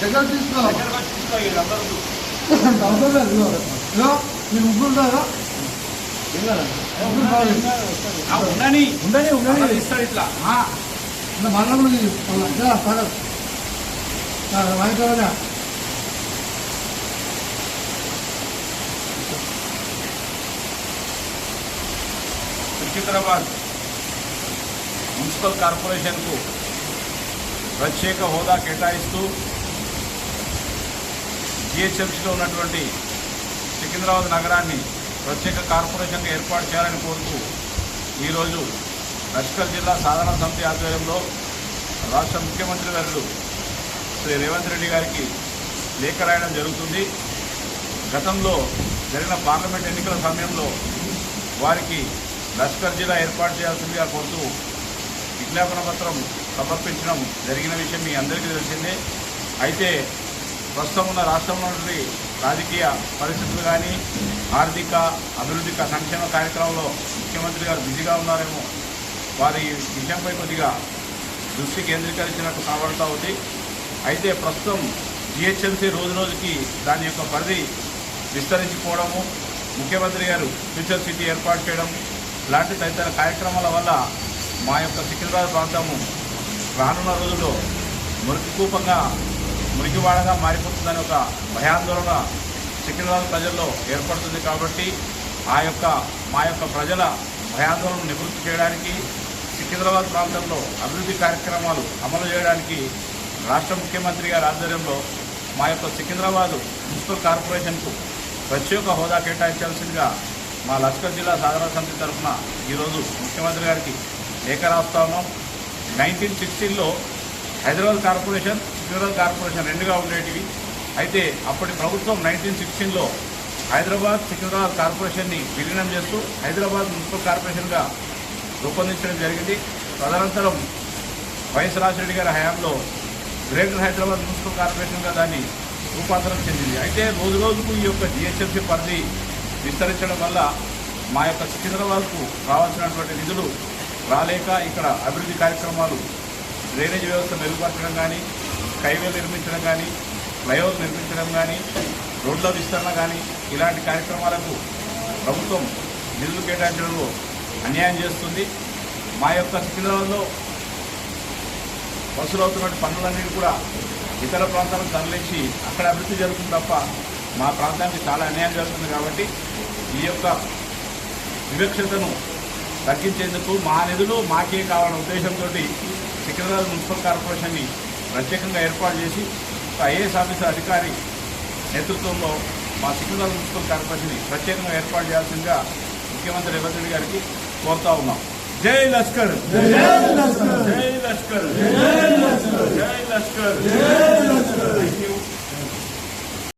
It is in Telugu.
దగ్గర తీసుకో అవసరం లేదు ముగ్గురు. ఉండని ఉండని ఉండని ఇస్తాడు ఇట్లా இந்த மரணம் படம் வாங்கிட்டு வரேன் సికింద్రాబాద్ మున్సిపల్ కార్పొరేషన్కు ప్రత్యేక హోదా కేటాయిస్తూ జిహెచ్ఎంసీలో ఉన్నటువంటి సికింద్రాబాద్ నగరాన్ని ప్రత్యేక కార్పొరేషన్గా ఏర్పాటు చేయాలని కోరుతూ ఈరోజు లష్కర్ జిల్లా సాధారణ సమితి ఆధ్వర్యంలో రాష్ట్ర ముఖ్యమంత్రి గారు శ్రీ రేవంత్ రెడ్డి గారికి లేఖ రాయడం జరుగుతుంది. గతంలో జరిగిన పార్లమెంట్ ఎన్నికల సమయంలో వారికి లష్కర్ జిల్లా ఏర్పాటు చేయాల్సిందిగా కోరుతూ విజ్ఞాపన పత్రం సమర్పించడం జరిగిన విషయం మీ అందరికీ తెలిసిందే. అయితే ప్రస్తుతం ఉన్న రాష్ట్రంలో రాజకీయ పరిస్థితులు కానీ ఆర్థిక అభివృద్ధి సంక్షేమ కార్యక్రమంలో ముఖ్యమంత్రి గారు బిజీగా ఉన్నారేమో వారి విషయంపై కొద్దిగా దృష్టి కేంద్రీకరించినట్టు కనబడతా ఉంది. అయితే ప్రస్తుతం జిహెచ్ఎంసీ రోజు రోజుకి దాని యొక్క పరిధి విస్తరించిపోవడము ముఖ్యమంత్రి గారు ఫ్యూచర్ సిటీ ఏర్పాటు చేయడం లాంటి తదితర కార్యక్రమాల వల్ల మా యొక్క సికింద్రాబాద్ ప్రాంతము రానున్న రోజుల్లో మురికికూపంగా మురికివాడగా మారిపోతుందని ఒక భయాందోళన సికింద్రాబాద్ ప్రజల్లో ఏర్పడుతుంది కాబట్టి ఆ యొక్క మా యొక్క ప్రజల భయాందోళన నివృత్తి చేయడానికి సికింద్రాబాద్ ప్రాంతంలో అభివృద్ధి కార్యక్రమాలు అమలు చేయడానికి రాష్ట్ర ముఖ్యమంత్రి గారి ఆధ్వర్యంలో మా యొక్క సికింద్రాబాద్ మున్సిపల్ కార్పొరేషన్కు ప్రత్యేక హోదా కేటాయించాల్సిందిగా మా లష్కర్ జిల్లా సాధారణ సమితి తరఫున ఈరోజు ముఖ్యమంత్రి గారికి లేఖ రాస్తా ఉన్నాం. నైన్టీన్ సిక్స్టీన్లో హైదరాబాద్ కార్పొరేషన్ సికింద్రాబాద్ కార్పొరేషన్ రెండుగా ఉండేటివి. అయితే అప్పటి ప్రభుత్వం నైన్టీన్ సిక్స్టీన్లో హైదరాబాద్ సికింద్రాబాద్ కార్పొరేషన్ని విలీనం చేస్తూ హైదరాబాద్ మున్సిపల్ కార్పొరేషన్గా రూపొందించడం జరిగింది. తదనంతరం వైఎస్ రాజశేఖర గారి హయాంలో గ్రేటర్ హైదరాబాద్ మున్సిపల్ కార్పొరేషన్గా దాన్ని రూపాంతరం చెందింది. అయితే రోజు రోజుకు ఈ యొక్క జిహెచ్ఎంసీ పరిధి విస్తరించడం వల్ల మా యొక్క సికింద్రాబాద్కు రావాల్సినటువంటి నిధులు రాలేక ఇక్కడ అభివృద్ధి కార్యక్రమాలు డ్రైనేజ్ వ్యవస్థ మెరుగుపరచడం కానీ హైవేలు నిర్మించడం కానీ ఫ్లైఓవర్ నిర్మించడం కానీ రోడ్ల విస్తరణ కానీ ఇలాంటి కార్యక్రమాలకు ప్రభుత్వం నిధులు కేటాయించడంలో అన్యాయం చేస్తుంది. మా యొక్క సికింద్రాబాద్లో వసూలవుతున్నటువంటి పనులన్నీ కూడా ఇతర ప్రాంతాలకు తరలించి అక్కడ అభివృద్ధి జరుగుతుంది తప్ప మా ప్రాంతానికి చాలా అన్యాయం జరుగుతుంది కాబట్టి ఈ యొక్క వివక్షతను తగ్గించేందుకు మా నిధులు మాకే కావాలన్న ఉద్దేశంతో సికింద్రాబాద్ మున్సిపల్ కార్పొరేషన్ని ప్రత్యేకంగా ఏర్పాటు చేసి ఒక ఐఏఎస్ ఆఫీసర్ అధికారి నేతృత్వంలో మా సికింద్రాబాద్ మున్సిపల్ కార్పొరేషన్ని ప్రత్యేకంగా ఏర్పాటు చేయాల్సిందిగా ముఖ్యమంత్రి రేవంత్ రెడ్డి గారికి కోరుతా ఉన్నాం. జై లష్కర్. జై లష్కర్. జై లష్కర్. జై లష్కర్.